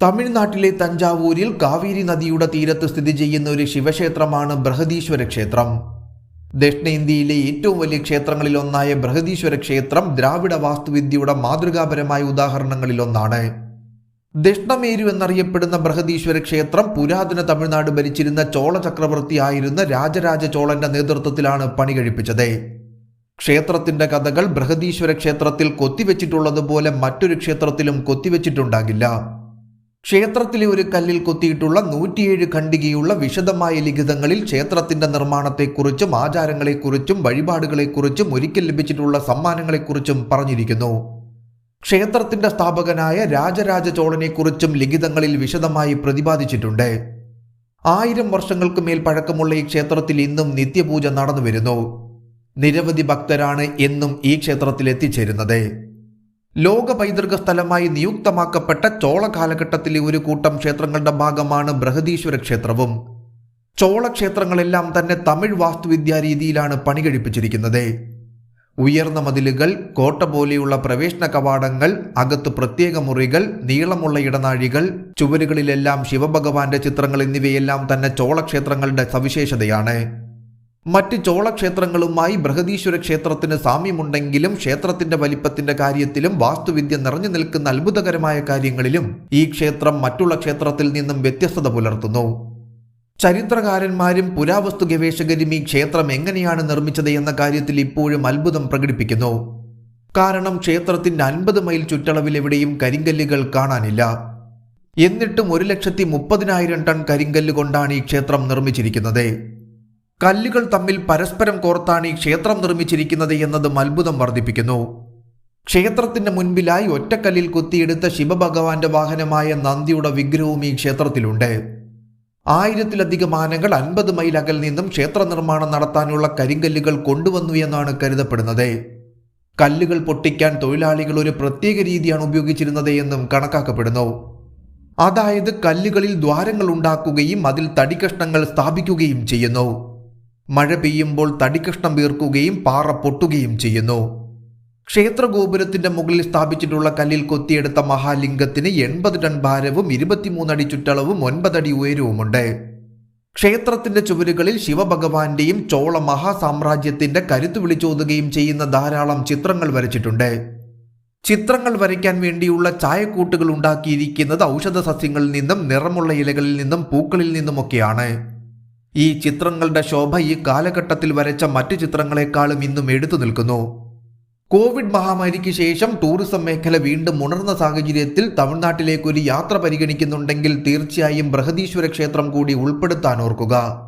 തമിഴ്നാട്ടിലെ തഞ്ചാവൂരിൽ കാവേരി നദിയുടെ തീരത്ത് സ്ഥിതി ചെയ്യുന്ന ഒരു ശിവക്ഷേത്രമാണ് ബൃഹദീശ്വര ക്ഷേത്രം. ദക്ഷിണേന്ത്യയിലെ ഏറ്റവും വലിയ ക്ഷേത്രങ്ങളിൽ ഒന്നായ ബൃഹദീശ്വര ക്ഷേത്രം ദ്രാവിഡ വാസ്തുവിദ്യയുടെ മാതൃകാപരമായ ഉദാഹരണങ്ങളിലൊന്നാണ് ദക്ഷിണമേരു എന്നറിയപ്പെടുന്ന ബൃഹദീശ്വര ക്ഷേത്രം പുരാതന തമിഴ്നാട് ഭരിച്ചിരുന്ന ചോള ചക്രവർത്തി ആയിരുന്ന രാജരാജ ചോളന്റെ നേതൃത്വത്തിലാണ് പണി കഴിപ്പിച്ചത് ക്ഷേത്രത്തിന്റെ കഥകൾ ബൃഹദീശ്വര ക്ഷേത്രത്തിൽ കൊത്തിവെച്ചിട്ടുള്ളതുപോലെ മറ്റൊരു ക്ഷേത്രത്തിലും കൊത്തിവെച്ചിട്ടുണ്ടാകില്ല. ക്ഷേത്രത്തിലെ ഒരു കല്ലിൽ കൊത്തിയിട്ടുള്ള നൂറ്റിയേഴ് ഖണ്ഡികയുള്ള വിശദമായ ലിഖിതങ്ങളിൽ ക്ഷേത്രത്തിന്റെ നിർമ്മാണത്തെക്കുറിച്ചും ആചാരങ്ങളെക്കുറിച്ചും വഴിപാടുകളെക്കുറിച്ചും ഒരിക്കൽ ലഭിച്ചിട്ടുള്ള സമ്മാനങ്ങളെക്കുറിച്ചും പറഞ്ഞിരിക്കുന്നു. ക്ഷേത്രത്തിന്റെ സ്ഥാപകനായ രാജരാജ ചോളനെക്കുറിച്ചും ലിഖിതങ്ങളിൽ വിശദമായി പ്രതിപാദിച്ചിട്ടുണ്ട്. ആയിരം വർഷങ്ങൾക്ക് മേൽ പഴക്കമുള്ള ഈ ക്ഷേത്രത്തിൽ ഇന്നും നിത്യപൂജ നടന്നു വരുന്നു നിരവധി ഭക്തരാണ് എന്നും ഈ ക്ഷേത്രത്തിൽ എത്തിച്ചേരുന്നത് ലോക പൈതൃക സ്ഥലമായി നിയുക്തമാക്കപ്പെട്ട ചോള കാലഘട്ടത്തിലെ ഒരു കൂട്ടം ക്ഷേത്രങ്ങളുടെ ഭാഗമാണ് ബൃഹദീശ്വര ക്ഷേത്രവും. ചോള ക്ഷേത്രങ്ങളെല്ലാം തന്നെ തമിഴ് വാസ്തുവിദ്യാ രീതിയിലാണ് പണി കഴിപ്പിച്ചിരിക്കുന്നത് ഉയർന്ന മതിലുകൾ കോട്ട പോലെയുള്ള പ്രവേശന കവാടങ്ങൾ അകത്ത് പ്രത്യേക മുറികൾ നീളമുള്ള ഇടനാഴികൾ ചുവരുകളിലെല്ലാം ശിവഭഗവാന്റെ ചിത്രങ്ങൾ എന്നിവയെല്ലാം തന്നെ ചോളക്ഷേത്രങ്ങളുടെ സവിശേഷതയാണ്. മറ്റ് ചോളക്ഷേത്രങ്ങളുമായി ബൃഹദീശ്വര ക്ഷേത്രത്തിന് സാമ്യമുണ്ടെങ്കിലും ക്ഷേത്രത്തിന്റെ വലിപ്പത്തിന്റെ കാര്യത്തിലും വാസ്തുവിദ്യ നിറഞ്ഞു നിൽക്കുന്ന അത്ഭുതകരമായ കാര്യങ്ങളിലും ഈ ക്ഷേത്രം മറ്റുള്ള ക്ഷേത്രത്തിൽ നിന്നും വ്യത്യസ്തത പുലർത്തുന്നു. ചരിത്രകാരന്മാരും പുരാവസ്തു ഗവേഷകരും ഈ ക്ഷേത്രം എങ്ങനെയാണ് നിർമ്മിച്ചത് എന്ന കാര്യത്തിൽ ഇപ്പോഴും അത്ഭുതം പ്രകടിപ്പിക്കുന്നു. കാരണം ക്ഷേത്രത്തിന്റെ അൻപത് മൈൽ ചുറ്റളവിൽ എവിടെയും കരിങ്കല്ലുകൾ കാണാനില്ല. എന്നിട്ടും ഒരു ലക്ഷത്തി മുപ്പതിനായിരം ടൺ കരിങ്കല്ല് കൊണ്ടാണ് ഈ ക്ഷേത്രം നിർമ്മിച്ചിരിക്കുന്നത്. കല്ലുകൾ തമ്മിൽ പരസ്പരം കോർത്താണ് ഈ ക്ഷേത്രം നിർമ്മിച്ചിരിക്കുന്നത് എന്നത് അത്ഭുതം വർദ്ധിപ്പിക്കുന്നു. ക്ഷേത്രത്തിന്റെ മുൻപിലായി ഒറ്റക്കല്ലിൽ കുത്തിയെടുത്ത ശിവഭഗവാന്റെ വാഹനമായ നന്ദിയുടെ വിഗ്രഹവും ഈ ക്ഷേത്രത്തിലുണ്ട്. ആയിരത്തിലധികം ആനകൾ അൻപത് മൈൽ അകൽ നിന്നും ക്ഷേത്ര നിർമ്മാണം നടത്താനുള്ള കരിങ്കല്ലുകൾ കൊണ്ടുവന്നു എന്നാണ് കരുതപ്പെടുന്നത്. കല്ലുകൾ പൊട്ടിക്കാൻ തൊഴിലാളികൾ ഒരു പ്രത്യേക രീതിയാണ് ഉപയോഗിച്ചിരുന്നത് എന്നും കണക്കാക്കപ്പെടുന്നു. അതായത് കല്ലുകളിൽ ദ്വാരങ്ങൾ ഉണ്ടാക്കുകയും അതിൽ തടികഷ്ണങ്ങൾ സ്ഥാപിക്കുകയും ചെയ്യുന്നു. മഴ പെയ്യുമ്പോൾ തടിക്കഷ്ണം വീർക്കുകയും പാറ പൊട്ടുകയും ചെയ്യുന്നു. ക്ഷേത്രഗോപുരത്തിന്റെ മുകളിൽ സ്ഥാപിച്ചിട്ടുള്ള കല്ലിൽ കൊത്തിയെടുത്ത മഹാലിംഗത്തിന് എൺപത് ടൺ ഭാരവും ഇരുപത്തിമൂന്നടി ചുറ്റളവും ഒൻപതടി ഉയരവുമുണ്ട്. ക്ഷേത്രത്തിന്റെ ചുവരുകളിൽ ശിവഭഗവാന്റെയും ചോള മഹാസാമ്രാജ്യത്തിന്റെ കരുത്ത് വിളിച്ചോതുകയും ചെയ്യുന്ന ധാരാളം ചിത്രങ്ങൾ വരച്ചിട്ടുണ്ട്. ചിത്രങ്ങൾ വരയ്ക്കാൻ വേണ്ടിയുള്ള ചായക്കൂട്ടുകൾ ഉണ്ടാക്കിയിരിക്കുന്നത് ഔഷധ സസ്യങ്ങളിൽ നിന്നും നിറമുള്ള ഇലകളിൽ നിന്നും പൂക്കളിൽ നിന്നുമൊക്കെയാണ്. ഈ ചിത്രങ്ങളുടെ ശോഭ ഈ കാലഘട്ടത്തിൽ വരച്ച മറ്റു ചിത്രങ്ങളെക്കാളും ഇന്നും എടുത്തു നിൽക്കുന്നു. കോവിഡ് മഹാമാരിക്ക് ശേഷം ടൂറിസം മേഖല വീണ്ടും ഉണർന്ന സാഹചര്യത്തിൽ തമിഴ്നാട്ടിലേക്ക് ഒരു യാത്ര പരിഗണിക്കുന്നുണ്ടെങ്കിൽ തീർച്ചയായും ബൃഹദീശ്വര ക്ഷേത്രം കൂടി ഉൾപ്പെടുത്താൻ ഓർക്കുക.